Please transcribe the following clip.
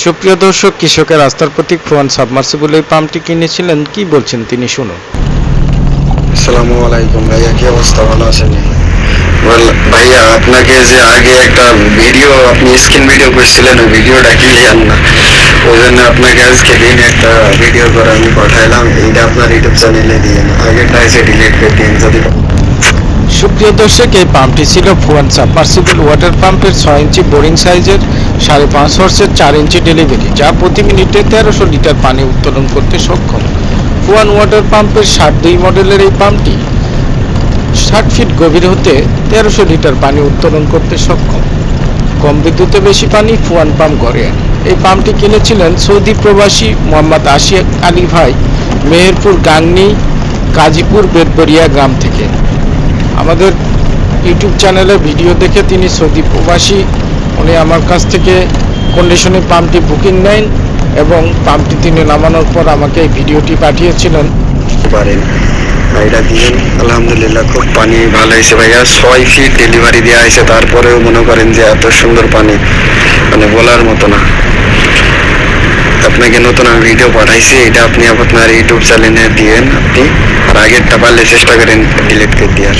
সুপ্রিয় দর্শক, কৃষকের আস্থার প্রতীক ফোয়ান সাবমার্সিবল এই পাম্পটি কিনেছিলেন। কি বলছেন তিনি শুনুন। আসসালামু আলাইকুম ভাইয়া, কি অবস্থা? ভালো আছেন? ভাইয়া, আপনাকে যে আগে একটা ভিডিও, আপনি স্ক্রিন ভিডিও করছিলেন, ওই ভিডিওটা ক্লিয়ার না। ওই জন্য আপনাকে আজকে দিন একটা ভিডিও করে আমি পাঠাইলাম। এইটা আপনার ইউটিউব চ্যানেলে দিয়েন আগেরটা এসে ডিলিট করে দিন যদি সুপ্রিয় দর্শক এই পাম্পটি ছিল ফুয়ান সাবমার্সিবল ওয়াটার পাম্পের ছয় ইঞ্চি বোরিং সাইজের সাড়ে পাঁচ হর্সের চার ইঞ্চি ডেলিভারি, যা প্রতি মিনিটে তেরোশো লিটার পানি উত্তোলন করতে সক্ষম। ফুয়ান ওয়াটার পাম্পের ষাট দুই মডেলের এই পাম্পটি ষাট ফিট গভীর হতে তেরোশো লিটার পানি উত্তোলন করতে সক্ষম। কম বিদ্যুতে বেশি পানি ফুয়ান পাম্প করে এই পাম্পটি কিনেছিলেন সৌদি প্রবাসী মোহাম্মদ আশিক আলী ভাই, মেহেরপুর গাংনি কাজীপুর বেদবরিয়া গ্রাম থেকে। আমাদের ইউটিউব চ্যানেলে ভিডিও দেখে তিনি সৌদি প্রবাসী, উনি আমার কাছ থেকে কন্ডিশনে পাম্পটি বুকিং নেন এবং পাম্পটি তিনি নামানোর পর আমাকে এই ভিডিওটি পাঠিয়েছিলেন। পারেন। এটা দিয়েন। আলহামদুলিল্লাহ, খুব পানি ভালো হয়েছে ভাইয়া। ছয় ফিট ডেলিভারি দেওয়া হয়েছে। তারপরেও মনে করেন যে এত সুন্দর পানি মানে বলার মতো না। আপনাকে নতুন আমি ভিডিও পাঠাইছি। এটা আপনি আপনার ইউটিউব চ্যানেলে দিয়েন আপনি। আর আগেরটা পারলে চেষ্টা করেন ডিলিট করে দেওয়ার